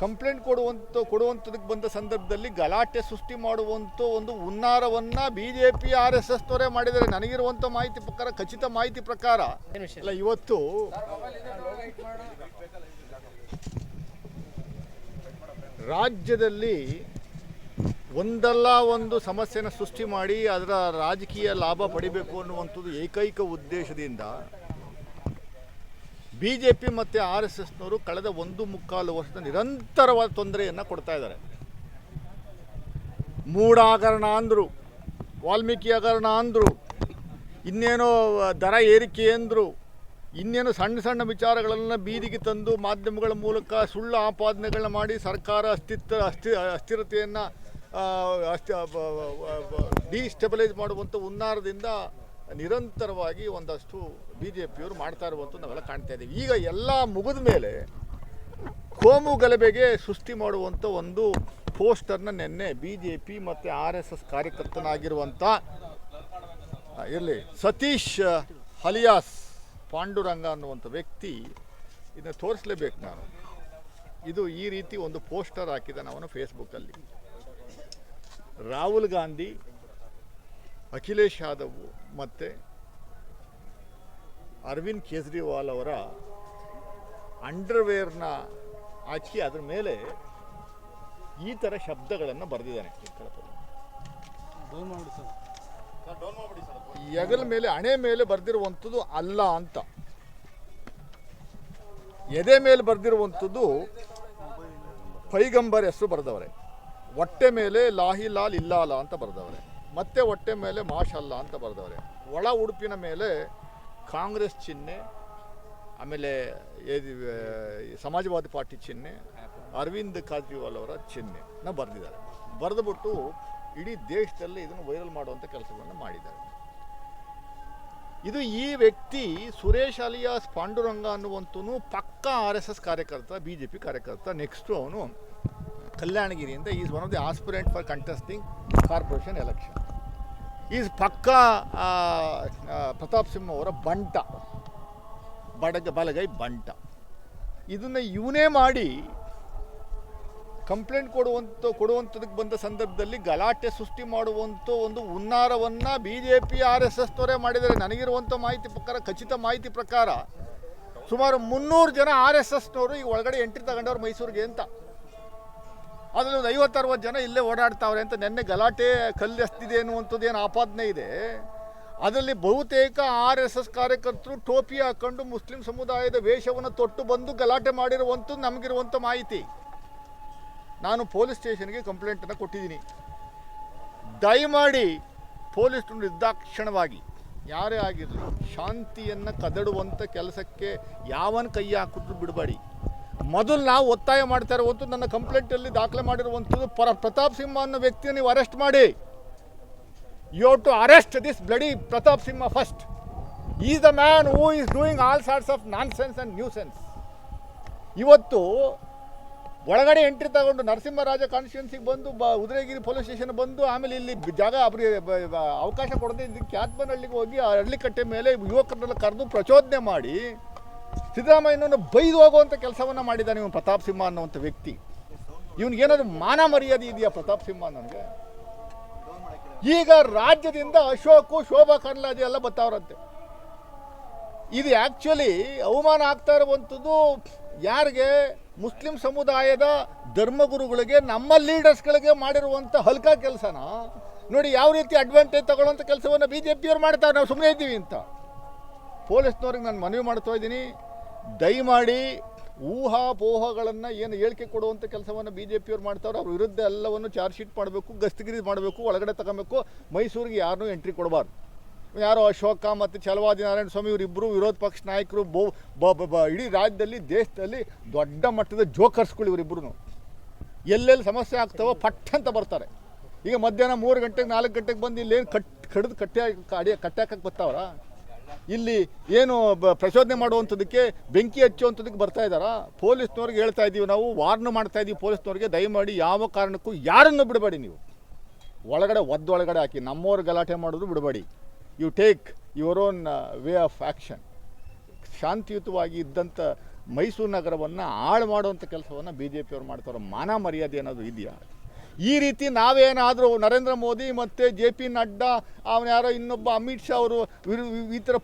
Complaint ಕೊಡುವಂಥ ಕೊಡುವಂಥದಕ್ಕೆ ಬಂದ ಸಂದರ್ಭದಲ್ಲಿ ಗಲಾಟೆ ಸೃಷ್ಟಿ ಮಾಡುವಂಥ ಒಂದು ಹುನ್ನಾರವನ್ನು B J P R S S ತವರೇ ಮಾಡಿದರೆ ನನಗಿರುವಂಥ ಮಾಹಿತಿ ಪ್ರಕಾರ ಖಚಿತ ಮಾಹಿತಿ ಪ್ರಕಾರ. ಅಲ್ಲ ಇವತ್ತು ರಾಜ್ಯದಲ್ಲಿ ಒಂದಲ್ಲ ಒಂದು ಸಮಸ್ಯೆನ ಸೃಷ್ಟಿ ಮಾಡಿ ಅದರ ರಾಜಕೀಯ ಲಾಭ ಪಡಿಬೇಕು ಅನ್ನುವಂಥದ್ದು ಏಕೈಕ ಉದ್ದೇಶದಿಂದ ಬಿ ಜೆ ಪಿ ಮತ್ತು ಆರ್ ಎಸ್ ಎಸ್ನವರು ಕಳೆದ ಒಂದು ಮುಕ್ಕಾಲು ವರ್ಷದ ನಿರಂತರವಾದ ತೊಂದರೆಯನ್ನು ಕೊಡ್ತಾ ಇದ್ದಾರೆ. ಮೂಡಾಗರಣ ಅಂದರು ವಾಲ್ಮೀಕಿ ಹಗರಣ ಅಂದರು, ಇನ್ನೇನೋ ದರ ಏರಿಕೆ ಅಂದರು, ಇನ್ನೇನು ಸಣ್ಣ ಸಣ್ಣ ವಿಚಾರಗಳನ್ನು ಬೀದಿಗೆ ತಂದು ಮಾಧ್ಯಮಗಳ ಮೂಲಕ ಸುಳ್ಳು ಆಪಾದನೆಗಳನ್ನ ಮಾಡಿ ಸರ್ಕಾರ ಅಸ್ತಿತ್ವ ಅಸ್ಥಿ ಅಸ್ಥಿರತೆಯನ್ನು ಅಸ್ಥಿ ಡಿಸ್ಟೆಬಲೈಸ್ ಮಾಡುವಂಥ ಹುನ್ನಾರದಿಂದ ನಿರಂತರವಾಗಿ ಒಂದಷ್ಟು ಬಿ ಜೆ ಪಿಯವರು ಮಾಡ್ತಾ ಇರುವಂತ ನಾವೆಲ್ಲ ಕಾಣ್ತಾ ಇದ್ದೀವಿ ಈಗ ಎಲ್ಲ ಮುಗಿದ ಮೇಲೆ ಕೋಮು ಗಲಭೆಗೆ ಸೃಷ್ಟಿ ಮಾಡುವಂಥ ಒಂದು ಪೋಸ್ಟರ್ನ ನಿನ್ನೆ ಬಿ ಜೆ ಪಿ ಮತ್ತು ಆರ್ ಎಸ್ ಎಸ್ ಕಾರ್ಯಕರ್ತನಾಗಿರುವಂಥ ಇರಲಿ, ಸತೀಶ್ ಹಲಿಯಾಸ್ ಪಾಂಡುರಂಗ ಅನ್ನುವಂಥ ವ್ಯಕ್ತಿ ಇದನ್ನು ತೋರಿಸಲೇಬೇಕು ನಾನು. ಇದು ಈ ರೀತಿ ಒಂದು ಪೋಸ್ಟರ್ ಹಾಕಿದ್ದಾನೆ ಅವನು ಫೇಸ್ಬುಕ್ಕಲ್ಲಿ ರಾಹುಲ್ ಗಾಂಧಿ ಅಖಿಲೇಶ್ ಯಾದವ್ ಮತ್ತು ಅರವಿಂದ್ ಕೇಜ್ರಿವಾಲ್ ಅವರ ಅಂಡರ್ವೇರ್ನ ಹಾಕಿ ಅದರ ಮೇಲೆ ಈ ಥರ ಶಬ್ದಗಳನ್ನು ಬರೆದಿದ್ದಾನೆ ಹೆಗಲ ಮೇಲೆ, ಹಣೆ ಮೇಲೆ ಬರೆದಿರುವಂಥದ್ದು ಅಲ್ಲ ಅಂತ. ಎದೆ ಮೇಲೆ ಬರೆದಿರುವಂಥದ್ದು ಪೈಗಂಬರ್ ಹೆಸರು ಬರೆದವರೆ. ಹೊಟ್ಟೆ ಮೇಲೆ ಲಾಹಿ ಲಾಲ್ ಇಲ್ಲಾಲ ಅಂತ ಬರೆದವರೆ. ಮತ್ತೆ ಹೊಟ್ಟೆ ಮೇಲೆ ಮಾಷಲ್ಲ ಅಂತ ಬರೆದವರೆ. ಒಳ ಉಡುಪಿನ ಮೇಲೆ ಕಾಂಗ್ರೆಸ್ ಚಿಹ್ನೆ, ಆಮೇಲೆ ಸಮಾಜವಾದಿ ಪಾರ್ಟಿ ಚಿಹ್ನೆ, ಅರವಿಂದ್ ಕೇಜ್ರಿವಾಲ್ ಅವರ ಚಿಹ್ನೆನ ಬರೆದಿದ್ದಾರೆ. ಬರೆದುಬಿಟ್ಟು ಇಡೀ ದೇಶದಲ್ಲಿ ಇದನ್ನು ವೈರಲ್ ಮಾಡುವಂಥ ಕೆಲಸಗಳನ್ನು ಮಾಡಿದ್ದಾರೆ. ಇದು ಈ ವ್ಯಕ್ತಿ ಸುರೇಶ್ ಅಲಿಯಾಸ್ ಪಾಂಡುರಂಗ ಅನ್ನುವಂತನು ಪಕ್ಕ ಆರ್ ಎಸ್ ಎಸ್ ಕಾರ್ಯಕರ್ತ, ಬಿ ಜೆ ಪಿ ಕಾರ್ಯಕರ್ತ ನೆಕ್ಸ್ಟು ಅವನು ಕಲ್ಯಾಣಗಿರಿಯಿಂದ is one of the aspirant for contesting corporation election is ಪಕ್ಕ ಪ್ರತಾಪ್ ಸಿಂಹ ಅವರ ಬಂಟ, ಬಡಗ, ಬಲಗೈ ಬಂಟ. ಇದನ್ನು ಇವನೇ ಮಾಡಿ ಕಂಪ್ಲೇಂಟ್ ಕೊಡುವಂಥ ಕೊಡುವಂಥದಕ್ಕೆ ಬಂದ ಸಂದರ್ಭದಲ್ಲಿ ಗಲಾಟೆ ಸೃಷ್ಟಿ ಮಾಡುವಂಥ ಒಂದು ಹುನ್ನಾರವನ್ನು B J P R S S ತವರೇ ಮಾಡಿದ್ದಾರೆ. ನನಗಿರುವಂಥ ಮಾಹಿತಿ ಪ್ರಕಾರ, ಖಚಿತ ಮಾಹಿತಿ ಪ್ರಕಾರ ಸುಮಾರು ಮುನ್ನೂರು ಜನ ಆರ್ ಎಸ್ ಎಸ್ನವರು ಈಗ ಒಳಗಡೆ ಎಂಟ್ರಿ ತಗೊಂಡವ್ರು ಮೈಸೂರಿಗೆ ಅಂತ. ಅದರಲ್ಲಿ ಒಂದು ಐವತ್ತರವತ್ತು ಜನ ಇಲ್ಲೇ ಓಡಾಡ್ತಾವ್ರೆ ಅಂತ ನೆನ್ನೆ ಗಲಾಟೆ ಕಲ್ಲೆಸ್ತಿದೆ ಅನ್ನುವಂಥದ್ದು ಏನು ಆಪಾದನೆ ಇದೆ. ಅದರಲ್ಲಿ ಬಹುತೇಕ ಆರ್ ಎಸ್ ಎಸ್ ಕಾರ್ಯಕರ್ತರು ಟೋಪಿ ಹಾಕೊಂಡು ಮುಸ್ಲಿಂ ಸಮುದಾಯದ ವೇಷವನ್ನು ತೊಟ್ಟು ಬಂದು ಗಲಾಟೆ ಮಾಡಿರುವಂಥದ್ದು ನಮಗಿರುವಂಥ ಮಾಹಿತಿ. ನಾನು ಪೊಲೀಸ್ ಸ್ಟೇಷನ್ಗೆ ಕಂಪ್ಲೇಂಟನ್ನು ಕೊಟ್ಟಿದ್ದೀನಿ. ದಯಮಾಡಿ ಪೊಲೀಸ್ ನಿರ್ದಾಕ್ಷಣವಾಗಿ ಯಾರೇ ಆಗಿರಲಿ ಶಾಂತಿಯನ್ನು ಕದಡುವಂಥ ಕೆಲಸಕ್ಕೆ ಯಾವನ ಕೈ ಹಾಕಿದ್ರು ಬಿಡಬೇಡಿ. ಮೊದಲು ನಾವು ಒತ್ತಾಯ ಮಾಡ್ತಾ ಇರುವಂಥದ್ದು ನನ್ನ ಕಂಪ್ಲೇಂಟಲ್ಲಿ ದಾಖಲೆ ಮಾಡಿರುವಂಥದ್ದು ಪರ ಪ್ರತಾಪ್ ಸಿಂಹ ಅನ್ನೋ ವ್ಯಕ್ತಿಯನ್ನು ನೀವು ಅರೆಸ್ಟ್ ಮಾಡಿ. You to arrest this bloody Pratap Simha first is the man who is doing all sorts of nonsense and nuisance ಇವತ್ತು ಒಳಗಡೆ ಎಂಟ್ರಿ ತಗೊಂಡು ನರಸಿಂಹರಾಜ ಕಾನ್ಸ್ಟಿಟ್ಯೂನ್ಸಿಗೆ ಬಂದು ಬ ಉದಯಗಿರಿ ಪೊಲೀಸ್ ಸ್ಟೇಷನ್ ಬಂದು ಆಮೇಲೆ ಇಲ್ಲಿ ಜಾಗ ಅವಕಾಶ ಕೊಡದೆ ಇದಕ್ಕೆ ಕ್ಯಾತ್ಮನಹಳ್ಳಿಗೆ ಹೋಗಿ ಆ ಹಳ್ಳಿಕಟ್ಟೆ ಮೇಲೆ ಯುವಕರನ್ನೆಲ್ಲ ಕರೆದು ಪ್ರಚೋದನೆ ಮಾಡಿ ಸಿದ್ದರಾಮಯ್ಯನನ್ನು ಬೈದು ಹೋಗುವಂಥ ಕೆಲಸವನ್ನು ಮಾಡಿದ್ದಾನೆ ಇವನು ಪ್ರತಾಪ್ ಸಿಂಹ ಅನ್ನುವಂಥ ವ್ಯಕ್ತಿ. ಇವನಿಗೇನಾದ್ರು ಮಾನ ಮರ್ಯಾದೆ ಇದೆಯಾ ಪ್ರತಾಪ್ ಸಿಂಹ ನನಗೆ? ಈಗ ರಾಜ್ಯದಿಂದ ಅಶೋಕು, ಶೋಭಾ ಕರ್ಲಾಜೆ ಎಲ್ಲ ಬರ್ತಾವ್ರಂತೆ ಇದು ಆ್ಯಕ್ಚುಲಿ ಅವಮಾನ ಆಗ್ತಾ ಇರುವಂಥದ್ದು ಯಾರಿಗೆ? ಮುಸ್ಲಿಂ ಸಮುದಾಯದ ಧರ್ಮಗುರುಗಳಿಗೆ, ನಮ್ಮ ಲೀಡರ್ಸ್ಗಳಿಗೆ ಮಾಡಿರುವಂಥ ಹಲ್ಕ ಕೆಲಸನ? ನೋಡಿ ಯಾವ ರೀತಿ ಅಡ್ವಾಂಟೇಜ್ ತಗೊಳ್ಳೋಂಥ ಕೆಲಸವನ್ನು ಬಿ ಜೆ ಪಿಯವ್ರು ಮಾಡ್ತಾರೆ, ನಾವು ಸುಮ್ಮನೆ ಇದ್ದೀವಿ ಅಂತ. ಪೊಲೀಸ್ನವ್ರಿಗೆ ನಾನು ಮನವಿ ಮಾಡ್ತಾ ಇದ್ದೀನಿ. ದಯಮಾಡಿ ಊಹಾಪೋಹಗಳನ್ನು ಏನು ಹೇಳಿಕೆ ಕೊಡುವಂಥ ಕೆಲಸವನ್ನು ಬಿ ಜೆ ಪಿಯವ್ರು ಮಾಡ್ತಾವ್ರೆ ಅವ್ರ ವಿರುದ್ಧ ಎಲ್ಲವನ್ನು ಚಾರ್ಜ್ ಶೀಟ್ ಮಾಡಬೇಕು, ಗಸ್ತಗಿರಿ ಮಾಡಬೇಕು, ಒಳಗಡೆ ತಗೊಬೇಕು. ಮೈಸೂರಿಗೆ ಯಾರನ್ನೂ ಎಂಟ್ರಿ ಕೊಡಬಾರ್ದು. ಯಾರೋ ಅಶೋಕ ಮತ್ತು ಛಲವಾದಿ ನಾರಾಯಣ ಸ್ವಾಮಿ ಇವರಿಬ್ಬರು ವಿರೋಧ ಪಕ್ಷ ನಾಯಕರು ಬೋ, ಬ- ಇಡೀ ರಾಜ್ಯದಲ್ಲಿ, ದೇಶದಲ್ಲಿ ದೊಡ್ಡ ಮಟ್ಟದ ಜೋಕರ್ಸ್ಗಳು ಇವರಿಬ್ಬರು ಎಲ್ಲೆಲ್ಲಿ ಸಮಸ್ಯೆ ಆಗ್ತಾವೋ ಪಟ್ ಅಂತ ಬರ್ತಾರೆ. ಈಗ ಮಧ್ಯಾಹ್ನ ಮೂರು ಗಂಟೆಗೆ, ನಾಲ್ಕು ಗಂಟೆಗೆ ಬಂದು ಇಲ್ಲೇನು ಕಟ್, ಕಡಿದು ಕಟ್ಟೆ ಅಡಿಯ ಕಟ್ಟೆ ಹಾಕಕ್ಕೆ ಬರ್ತಾವ್ರ? ಇಲ್ಲಿ ಏನು ಪ್ರಚೋದನೆ ಮಾಡುವಂಥದ್ದಕ್ಕೆ ಬೆಂಕಿ ಹಚ್ಚುವಂಥದ್ದಕ್ಕೆ ಬರ್ತಾ ಇದ್ದಾರಾ? ಪೊಲೀಸ್ನವ್ರಿಗೆ ಹೇಳ್ತಾ ಇದ್ದೀವಿ ನಾವು, ವಾರ್ನ್ ಮಾಡ್ತಾ ಇದ್ದೀವಿ ಪೊಲೀಸ್ನವ್ರಿಗೆ, ದಯಮಾಡಿ ಯಾವ ಕಾರಣಕ್ಕೂ ಯಾರನ್ನು ಬಿಡಬೇಡಿ ನೀವು. ಒಳಗಡೆ ಒದ್ದೊಳಗಡೆ ಹಾಕಿ, ನಮ್ಮವ್ರು ಗಲಾಟೆ ಮಾಡೋದು ಬಿಡಬೇಡಿ. You take your own way of action ಶಾಂತಿಯುತವಾಗಿ ಇದ್ದಂಥ ಮೈಸೂರು ನಗರವನ್ನು ಹಾಳು ಮಾಡುವಂಥ ಕೆಲಸವನ್ನು ಬಿ ಜೆ ಪಿಯವ್ರು ಮಾಡ್ತಾರೆ, ಮಾನ ಮರ್ಯಾದೆ ಅನ್ನೋದು ಇದೆಯಾ? ಈ ರೀತಿ ನಾವೇನಾದರೂ ನರೇಂದ್ರ ಮೋದಿ ಮತ್ತು ಜೆ ಪಿ ನಡ್ಡಾ, ಅವನ ಯಾರೋ ಇನ್ನೊಬ್ಬ ಅಮಿತ್ ಶಾ ಅವರು ಈ ಥರ